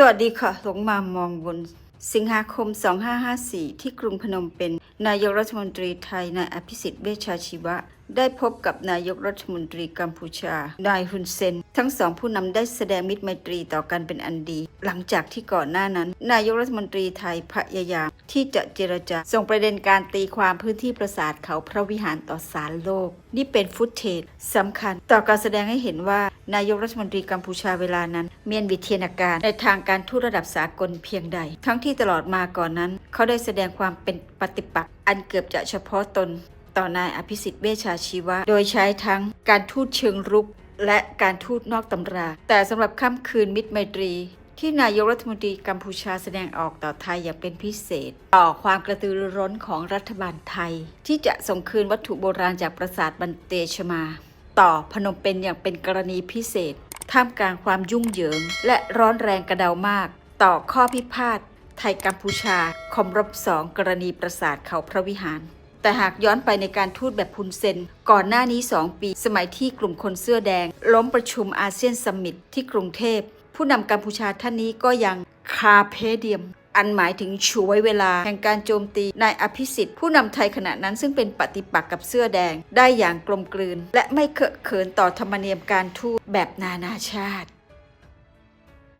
สวัสดีค่ะ หลงมามองบน สิงหาคม 2554 ที่กรุงพนมเป็นายกรัฐมนตรีไทย นายอภิสิทธิ์เวชชาชีวะ ได้พบกับนายกรัฐมนตรีกัมพูชา นายฮุนเซน ทั้งสองผู้นำได้แสดงมิตรไมตรีต่อกันเป็นอันดี หลังจากที่ก่อนหน้านั้น นายกรัฐมนตรีไทยพยายาม ที่จะเจรจา ส่งประเด็นการตีความพื้นที่ปราสาทเขาพระวิหารต่อสารโลก นี่เป็นฟุตเทจสำคัญ ต่อการแสดงให้เห็นว่านายกรัฐมนตรีกัมพูชาเวลานั้น เมียนวิเทียนาการในทางการทูตระดับสากลเพียงใด ทั้งที่ตลอดมาก่อนนั้น เขาได้แสดงความเป็นปฏิปักษ์อันเกือบจะเฉพาะตน ต่อนายอภิสิทธิ์เวชาชีวะ โดยใช้ทั้งการทูตเชิงรุกและการทูตนอกตำรา แต่สำหรับค่ำคืนมิตรไมตรี ที่นายกรัฐมนตรีกัมพูชาแสดงออกต่อไทยอย่างเป็นพิเศษ ต่อความกระตือรือร้นของรัฐบาลไทย ที่จะส่งคืนวัตถุโบราณจากปราสาทบันเตชมา ต่อพนมเปญอย่างเป็นกรณีพิเศษ ท่ามกลางความยุ่งเหยิง และร้อนแรงกระเดามาก ต่อข้อพิพาทไทยกัมพูชาคมรบสองกรณีปราสาทเขาพระวิหาร แต่หากย้อนไปในการทูตแบบพุนเซน ก่อนหน้านี้ 2 ปี สมัยที่กลุ่มคนเสื้อแดง ล้มประชุมอาเซียนสมิตที่กรุงเทพ ผู้นำกัมพูชาท่านนี้ก็ยังคาเพเดียม อันหมายถึงช่วยเวลาแห่งการโจมตีนายอภิสิทธิ์ผู้นำไทยขณะนั้นซึ่งเป็นปฏิปักษ์กับเสื้อแดงได้อย่างกลมกลืน และไม่เคอะเขินต่อธรรมเนียมการทูตแบบนานาชาติ